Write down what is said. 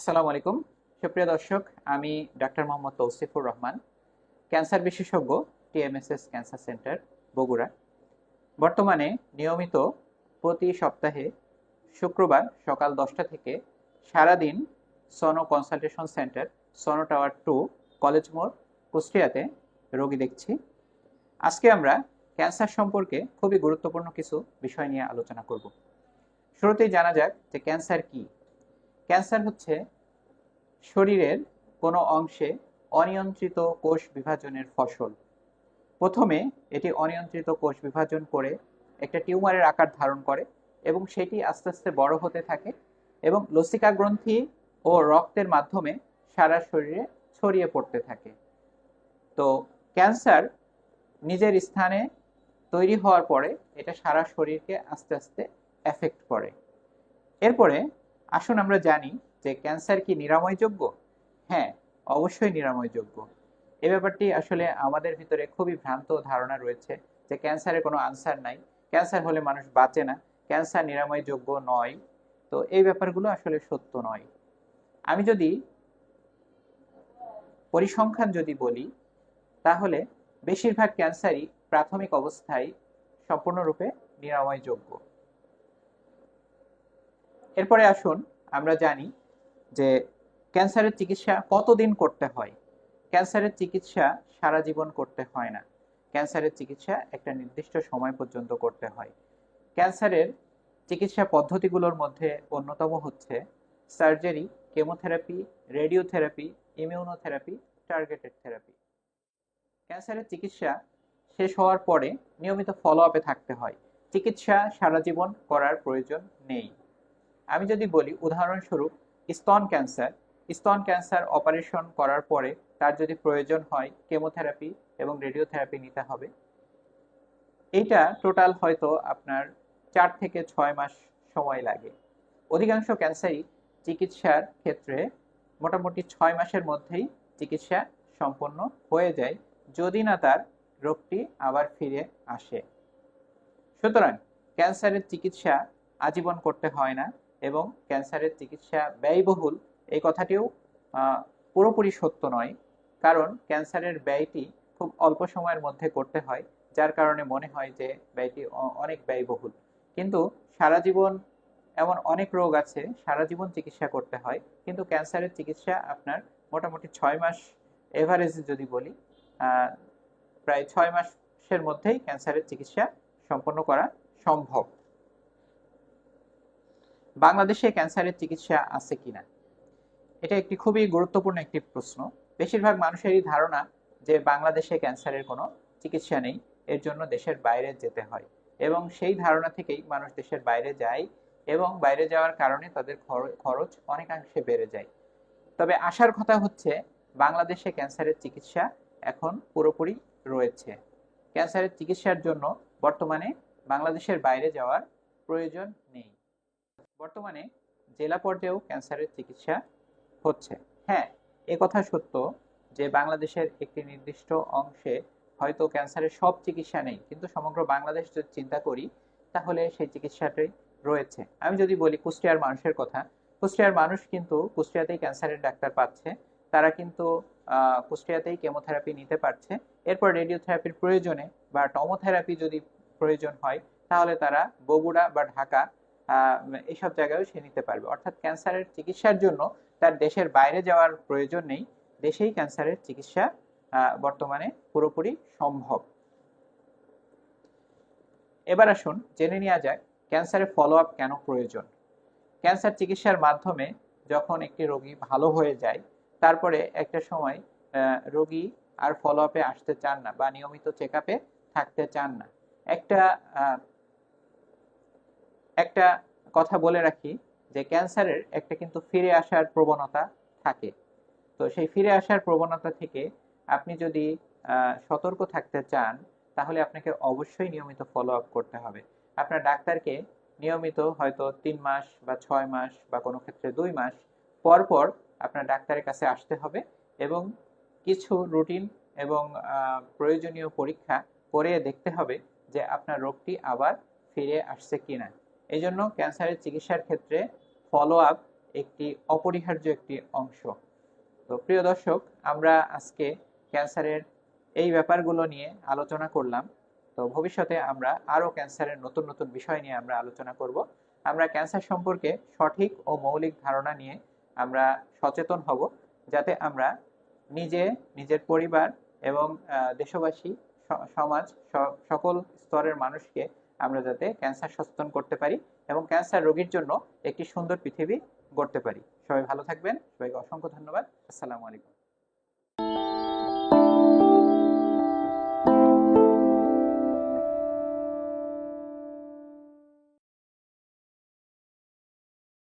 আসসালামু আলাইকুম। সুপ্রিয় দর্শক, আমি ডাক্তার মোহাম্মদ তৌসিফুর রহমান, ক্যান্সার বিশেষজ্ঞ, টিএমএসএস ক্যান্সার সেন্টার, বগুড়া। বর্তমানে নিয়মিত প্রতি সপ্তাহে শুক্রবার সকাল দশটা থেকে সারাদিন Sono consultation centre, Sono tower two, college মোড়, কুষ্টিয়াতে রোগী দেখছি। আজকে আমরা ক্যান্সার সম্পর্কে খুবই গুরুত্বপূর্ণ কিছু বিষয় নিয়ে আলোচনা করব। শুরুতেই জানা যাক যে ক্যান্সার কি। ক্যান্সার হচ্ছে শরীরের কোনো অংশে অনিয়ন্ত্রিত কোষ বিভাজনের ফসল। প্রথমে এটি অনিয়ন্ত্রিত কোষ বিভাজন করে একটা টিউমারের আকার ধারণ করে এবং সেটি আস্তে আস্তে বড় হতে থাকে এবং লসিকা গ্রন্থি ও রক্তের মাধ্যমে সারা শরীরে ছড়িয়ে পড়তে থাকে। তো ক্যান্সার নিজের স্থানে তৈরি হওয়ার পরে এটা সারা শরীরকে আস্তে আস্তে এফেক্ট করে। এরপরে আসুন আমরা জানি যে ক্যান্সার কি নিরাময়যোগ্য? হ্যাঁ অবশ্যই নিরাময়যোগ্য। এ ব্যাপারটি আসলে আমাদের ভিতরে খুবই ভ্রান্ত ধারণা রয়েছে যে ক্যান্সারের কোনো আনসার নাই। ক্যান্সার হলে মানুষ বাঁচে না। ক্যান্সার নিরাময়যোগ্য নয়। তো এই ব্যাপারগুলো আসলে সত্য নয়। আমি যদি পরিসংখ্যান যদি বলি, তাহলে বেশিরভাগ ক্যান্সারই প্রাথমিক অবস্থায় সম্পূর্ণরূপে নিরাময়যোগ্য। এরপরে আসুন আমরা জানি যে ক্যান্সারের চিকিৎসা কতদিন করতে হয়? ক্যান্সারের চিকিৎসা সারা জীবন করতে হয় না। ক্যান্সারের চিকিৎসা একটা নির্দিষ্ট সময় পর্যন্ত করতে হয়। ক্যান্সারের চিকিৎসা পদ্ধতিগুলোর মধ্যে অন্যতম হচ্ছে surgery, chemotherapy, radiotherapy, immunotherapy, targeted therapy. ক্যান্সারের চিকিৎসা শেষ হওয়ার পরে নিয়মিত ফলো আপে থাকতে হয়। চিকিৎসা সারা জীবন করার প্রয়োজন নেই। আমি যদি বলি, উদাহরণস্বরূপ, স্তন ক্যান্সার। স্তন ক্যান্সার অপারেশন করার পরে তার যদি প্রয়োজন হয়, কেমোথেরাপি এবং রেডিওথেরাপি নিতে হবে। এইটা টোটাল হয়তো আপনার চার থেকে ছয় মাস সময় লাগে। অধিকাংশ ক্যান্সারই চিকিৎসার ক্ষেত্রে মোটামুটি ছয় মাসের মধ্যেই চিকিৎসা সম্পন্ন হয়ে যায়, যদি না তার রোগটি আবার ফিরে আসে। সুতরাং ক্যান্সারের চিকিৎসা আজীবন করতে হয় না। এবং ক্যান্সারের চিকিৎসা ব্যয়বহুল, এই কথাটিও পুরোপুরি সত্য নয়। কারণ ক্যান্সারের ব্যয়টি খুব অল্প সময়ের মধ্যে করতে হয়, যার কারণে মনে হয় যে ব্যয়টি অনেক ব্যয়বহুল। কিন্তু সারা জীবন এমন অনেক রোগ আছে, সারা জীবন চিকিৎসা করতে হয়, কিন্তু ক্যান্সারের চিকিৎসা আপনার মোটামুটি ছয় মাস এভারেজে যদি বলি প্রায় ছয় মাসের মধ্যেই ক্যান্সারের চিকিৎসা সম্পন্ন করা সম্ভব। বাংলাদেশে ক্যান্সারের চিকিৎসা আছে কিনা? এটা একটি খুবই গুরুত্বপূর্ণ একটি প্রশ্ন। বেশিরভাগ মানুষেরই ধারণা যে বাংলাদেশে ক্যান্সারের কোনো চিকিৎসা নেই, এর জন্য দেশের বাইরে যেতে হয়। এবং সেই ধারণা থেকেই মানুষ দেশের বাইরে যায় এবং বাইরে যাওয়ার কারণে তাদের খরচ অনেকাংশে বেড়ে যায়। তবে আসার কথা হচ্ছে, বাংলাদেশে ক্যান্সারের চিকিৎসা এখন পুরোপুরি রয়েছে। ক্যান্সারের চিকিৎসার জন্য বর্তমানে বাংলাদেশের বাইরে যাওয়ার প্রয়োজন নেই। বর্তমানে জেলা পর্যায়েও ক্যান্সারের চিকিৎসা হচ্ছে। হ্যাঁ এ কথা সত্য যে বাংলাদেশের একটি নির্দিষ্ট অংশে হয়তো ক্যান্সারের সব চিকিৎসা নেই, কিন্তু সমগ্র বাংলাদেশ যদি চিন্তা করি, তাহলে সেই চিকিৎসাটাই রয়েছে। আমি যদি বলি কুষ্টিয়ার মানুষের কথা, কুষ্টিয়ার মানুষ কিন্তু কুষ্টিয়াতেই ক্যান্সারের ডাক্তার পাচ্ছে, তারা কিন্তু কুষ্টিয়াতেই কেমোথেরাপি নিতে পারছে। এরপর রেডিওথেরাপির প্রয়োজনে বা টমোথেরাপি যদি প্রয়োজন হয়, তাহলে তারা বগুড়া বা ঢাকা এইসব জায়গায়ও সে নিতে পারবে। অর্থাৎ ক্যান্সারের চিকিৎসার জন্য তার দেশের বাইরে যাওয়ার প্রয়োজন নেই। দেশেই ক্যান্সারের চিকিৎসা বর্তমানে পুরোপুরি সম্ভব। এবার আসুন, জেনে নেওয়া যাক ক্যান্সারের ফলো আপ কেন প্রয়োজন? ক্যান্সার চিকিৎসার মাধ্যমে যখন একটি রোগী ভালো হয়ে যায়, তারপরে একটা সময় রোগী আর ফলো আপে আসতে চান না বা নিয়মিত চেক আপে থাকতে চান না। একটা একটা কথা বলে রাখি যে ক্যান্সারের একটা কিন্তু ফিরে আসার প্রবণতা থাকে। তো সেই ফিরে আসার প্রবণতা থেকে আপনি যদি সতর্ক থাকতে চান, তাহলে আপনাকে অবশ্যই নিয়মিত ফলো আপ করতে হবে। আপনার ডাক্তারকে নিয়মিত হয়তো তিন মাস বা ছয় মাস বা কোনো ক্ষেত্রে দুই মাস পর পর আপনার ডাক্তারের কাছে আসতে হবে এবং কিছু রুটিন এবং প্রয়োজনীয় পরীক্ষা করে দেখতে হবে যে আপনার রোগটি আবার ফিরে আসছে কিনা। এই জন্য ক্যান্সারের চিকিৎসার ক্ষেত্রে ফলো আপ একটি অপরিহার্য একটি অংশ। তো প্রিয় দর্শক, আমরা আজকে ক্যান্সারের এই ব্যাপারগুলো নিয়ে আলোচনা করলাম। তো ভবিষ্যতে আমরা আরও ক্যান্সারের নতুন নতুন বিষয় নিয়ে আমরা আলোচনা করব। আমরা ক্যান্সার সম্পর্কে সঠিক ও মৌলিক ধারণা নিয়ে আমরা সচেতন হব, যাতে আমরা নিজে, নিজের পরিবার এবং দেশবাসী সমাজ সকল স্তরের মানুষকে আমরা যাতে ক্যান্সার সচেতন করতে পারি এবং ক্যান্সার রোগীর জন্য একটি সুন্দর পৃথিবী গড়তে পারি। সবাই ভালো থাকবেন, সবাইকে অসংখ্য ধন্যবাদ। আসসালামু আলাইকুম।